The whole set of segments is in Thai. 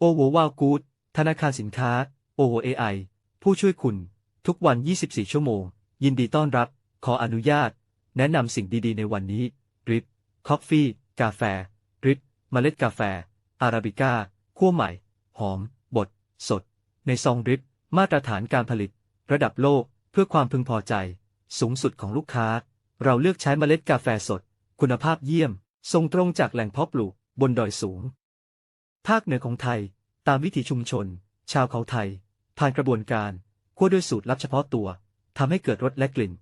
โอโววาวกูดธนาคารสินค้า โอโ a ไอผู้ช่วยคุณ ทุกวัน 24 ชั่วโมง ยินดีต้อนรับ ขออนุญาต แนะนำสิ่งดีๆ ในวันนี้ดริปคอฟฟี่ กาแฟดริปเมล็ดกาแฟ อาราบิก้าคั่วใหม่ หอม บด สด ในซองดริปมาตรฐานการผลิต ระดับโลก เพื่อความพึงพอใจ สูงสุดของลูกค้า เราเลือกใช้เมล็ดกาแฟสด คุณภาพเยี่ยม ส่งตรงจากแหล่งเพาะปลูกบนดอยสูง ภาคเหนือของไทย ตามวิถีชุมชน ชาวเขาไทย ผ่านกระบวนการคั่วด้วยสูตรลับเฉพาะตัวทำให้เกิดรสและกลิ่น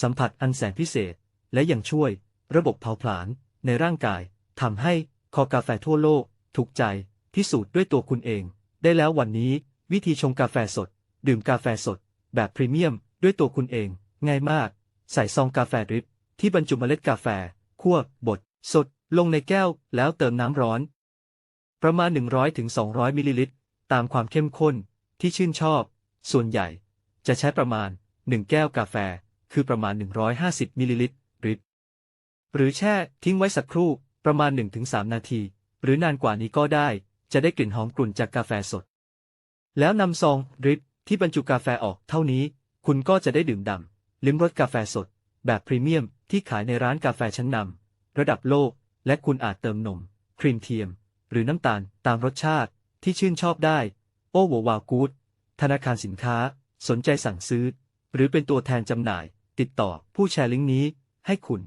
สัมผัสอันแสนพิเศษ และยังช่วย ระบบเผาผลาญในร่างกายทำให้คอกาแฟทั่วโลก ถูกใจพิสูจน์ด้วยตัวคุณเอง ได้แล้ววันนี้ วิธีชงกาแฟสด ดื่มกาแฟสด แบบพรีเมียม ด้วยตัวคุณเอง ง่ายมาก ใส่ซองกาแฟดริปที่บรรจุเมล็ดกาแฟคั่วบด สด ลงในแก้ว แล้วเติมน้ำร้อน ประมาณ 100-200 มิลลิลิตร ตามความเข้มข้นที่ชื่นชอบ ส่วนใหญ่ จะใช้ประมาณ 1 แก้วกาแฟ คือประมาณ 150 มิลลิลิตรดริปหรือแช่ทิ้งไว้สักครู่ประมาณ 1-3 นาที หรือนานกว่านี้ก็ได้ จะได้กลิ่นหอมกลุ่นจากกาแฟสด แล้วนำซองดริปที่บรรจุกาแฟออกเท่านี้ คุณก็จะได้ดื่มด่ำลิ้มรสกาแฟสด แบบพรีเมียมที่ขายในร้านกาแฟชั้นนำระดับโลก และคุณอาจเติมนม ครีมเทียม หรือน้ำตาลตามรสชาติที่ชื่นชอบได้ โอ้โววากูดธนาคารสินค้า สนใจสั่งซื้อ หรือเป็นตัวแทนจำหน่าย ติดต่อผู้แชร์ลิงก์นี้ให้คุณ